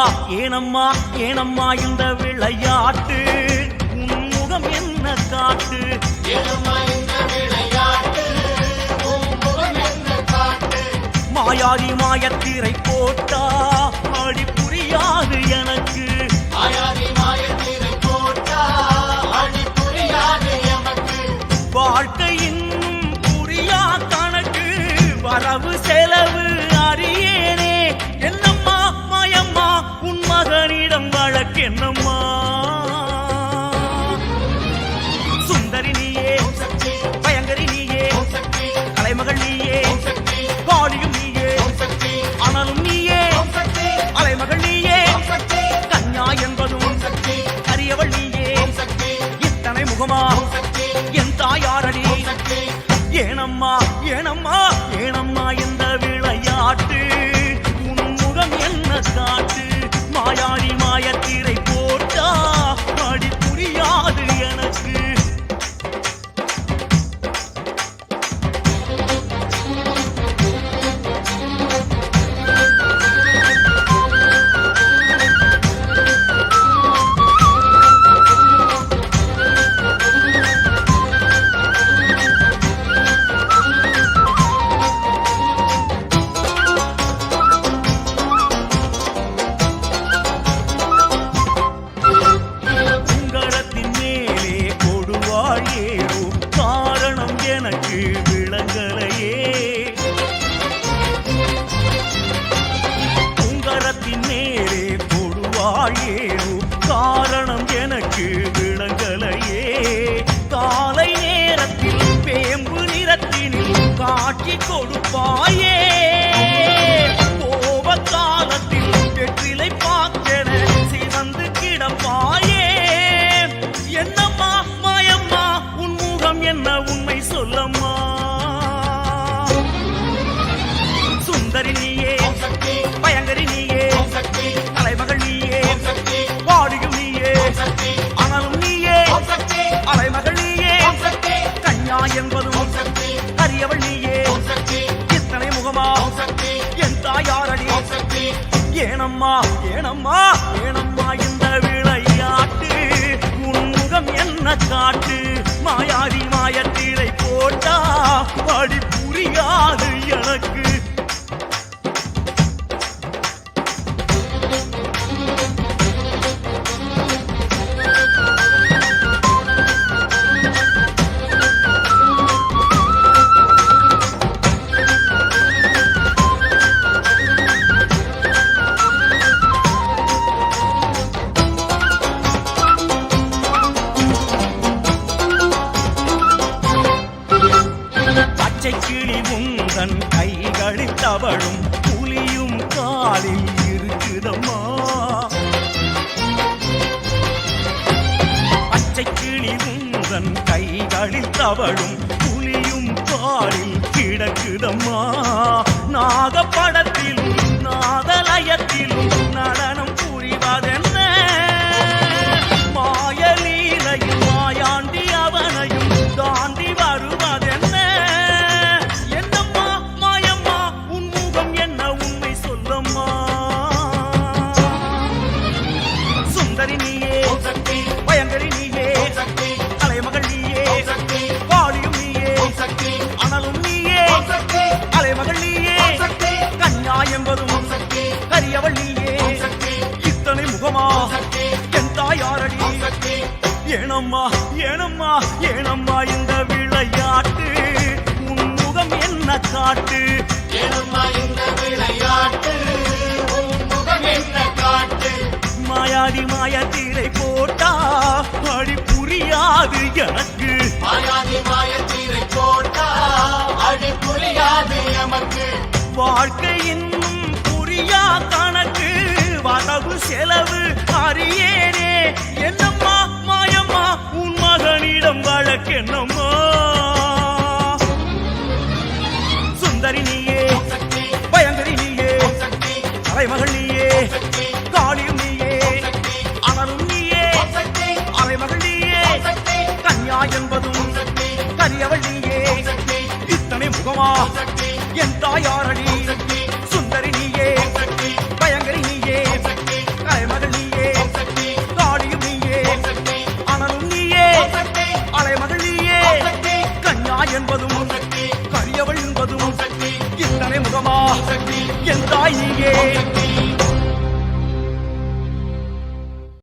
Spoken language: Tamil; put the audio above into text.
ஏனம்மா ஏனம்மா ஏனம்மா இந்த விளையாட்டு? உன் முகம் என்ன காட்டு? மாயாதி மாயத்திரை போட்டா அடி புரியாது எனக்கு. மாயா பெரியவள் நீயே? இத்தனை முகமா? என் தாயாரடி? ஏனம்மா ஏனம்மா ஏனம்மா என் மாற்றி கொடுப்பாயே. கோபக்காலத்தில் வெற்றிலை பார்க்கென சிவந்து கிடப்பாயே. என்னம்மா மாயம்மா என்ன உண்மை சொல்லம்மா? சுந்தரி நீயே பயங்கரி நீ ஏனம்மா ஏனம்மா? காலில் இருக்குதம்மா. பச்சை கிளி உந்தன் கைகளில் தவழும் புலியும் காலில் கிடக்குதம்மா. நாகப்பா மகள் நீயே கண்ணா என்பதும் கரியவள் நீயே இத்தனை முகமா? என் தாயாரடி ஏனம்மா ஏனம்மா ஏனம்மா இந்த விளையாட்டு? உன் முகம் என்ன காட்டு? ஏனம்மா இந்த விளையாட்டு? மாயாதி மாயத்திரை போட்டா அடி புரியாது எனக்கு. மாயாதி மாயத்திரை அடி புரியாது எமக்கு வாழ்க்கையின் புரியா கணக்கு வரவு செலவு அறியேனே. என்னம்மா மாயம்மா உன் மகனிடம் வழக்கென்னம்மா? தாயாரடி. சுந்தரி நீயே பயங்கரி நீயே அலைமகள் நீயே காளியும் நீயே அனலும் நீயே அலைமகள் நீயே. கண்ணா என்பதும் கரியவள் என்பதும் இத்தனை முகமா? என் தாய் நீயே.